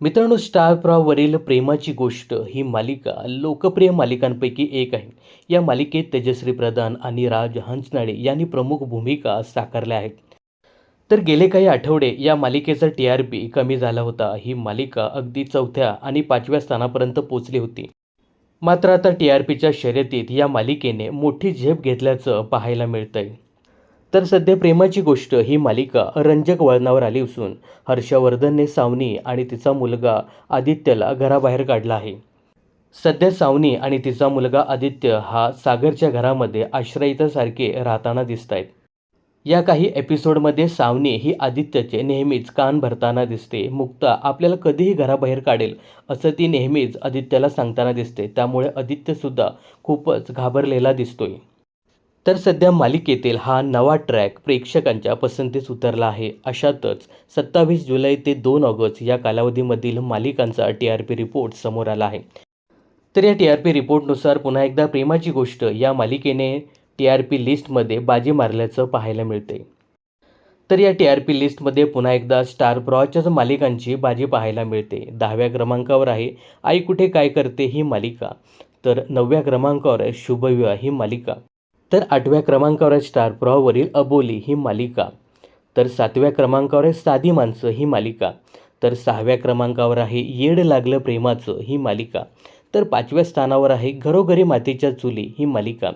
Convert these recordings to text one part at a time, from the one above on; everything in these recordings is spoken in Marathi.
मित्रांनो स्टारप्रॉवरील प्रेमाची गोष्ट ही मालिका लोकप्रिय मालिकांपैकी एक आहे. या मालिकेत तेजश्री प्रधान आणि राज हंचनाळे यांनी प्रमुख भूमिका साकारल्या आहेत. तर गेले काही आठवडे या मालिकेचा टी आर पी कमी झाला होता. ही मालिका अगदी चौथ्या आणि पाचव्या स्थानापर्यंत पोचली होती. मात्र आता टी आर पीच्या शर्यतीत या मालिकेने मोठी झेप घेतल्याचं पाहायला मिळतंय. तर सध्या प्रेमाची गोष्ट ही मालिका रंजक वळणावर आली असून हर्षवर्धनने सावनी आणि तिचा मुलगा आदित्यला घराबाहेर काढला आहे. सध्या सावनी आणि तिचा मुलगा आदित्य हा सागरच्या घरामध्ये आश्रयितासारखे राहताना दिसत आहेत या काही एपिसोडमध्ये सावनी ही आदित्यचे नेहमीच कान भरताना दिसते. मुक्ता आपल्याला कधीही घराबाहेर काढेल असं ती नेहमीच आदित्यला सांगताना दिसते. त्यामुळे आदित्यसुद्धा खूपच घाबरलेला दिसतोय. तर सध्या मालिकेतील हा नवा ट्रॅक प्रेक्षकांच्या पसंतीस उतरला आहे. अशातच सत्तावीस जुलै ते दोन ऑगस्ट या कालावधीमधील मालिकांचा टी आर पी रिपोर्ट समोर आला आहे. तर या टी आर पी रिपोर्टनुसार पुन्हा एकदा प्रेमाची गोष्ट या मालिकेने टी आर पी लिस्टमध्ये बाजी मारल्याचं पाहायला मिळते. तर या टी आर पी लिस्टमध्ये पुन्हा एकदा स्टार प्रॉच्याच मालिकांची बाजी पाहायला मिळते. दहाव्या क्रमांकावर आहे आई कुठे काय करते ही मालिका. तर नवव्या क्रमांकावर आहे शुभविवाह ही मालिका. तर आठव्या क्रमांकावर आहे स्टार प्रवाहावरील अबोली ही मालिका. तर सातव्या क्रमांकावर आहे साधी माणसं ही मालिका. तर सहाव्या क्रमांकावर आहे येड लागलं प्रेमाचं ही मालिका. तर पाचव्या स्थानावर आहे घरोघरी मातीच्या चुली ही मालिका.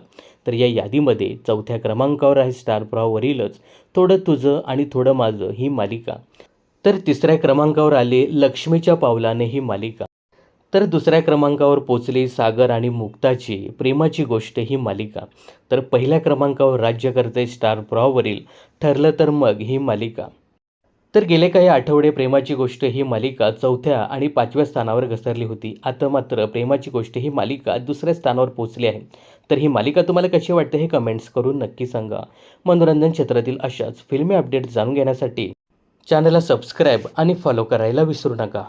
तर या यादीमध्ये चौथ्या क्रमांकावर आहे स्टार प्रवाहावरीलच थोडं तुझं आणि थोडं माझं ही मालिका. तर तिसऱ्या क्रमांकावर आले लक्ष्मीच्या पावलाने ही मालिका. तर दुसऱ्या क्रमांकावर पोचली सागर आणि मुक्ताची प्रेमाची गोष्ट ही मालिका. तर पहिल्या क्रमांकावर राज्यकर्ते स्टार प्रॉवरील ठरलं तर मग ही मालिका. तर गेले काही आठवडे प्रेमाची गोष्ट ही मालिका चौथ्या आणि पाचव्या स्थानावर घसरली होती. आता मात्र प्रेमाची गोष्ट ही मालिका दुसऱ्या स्थानावर पोहोचली आहे. तर ही मालिका तुम्हाला कशी वाटते हे कमेंट्स करून नक्की सांगा. मनोरंजन क्षेत्रातील अशाच फिल्मी अपडेट जाणून घेण्यासाठी चॅनलला सबस्क्राईब आणि फॉलो करायला विसरू नका.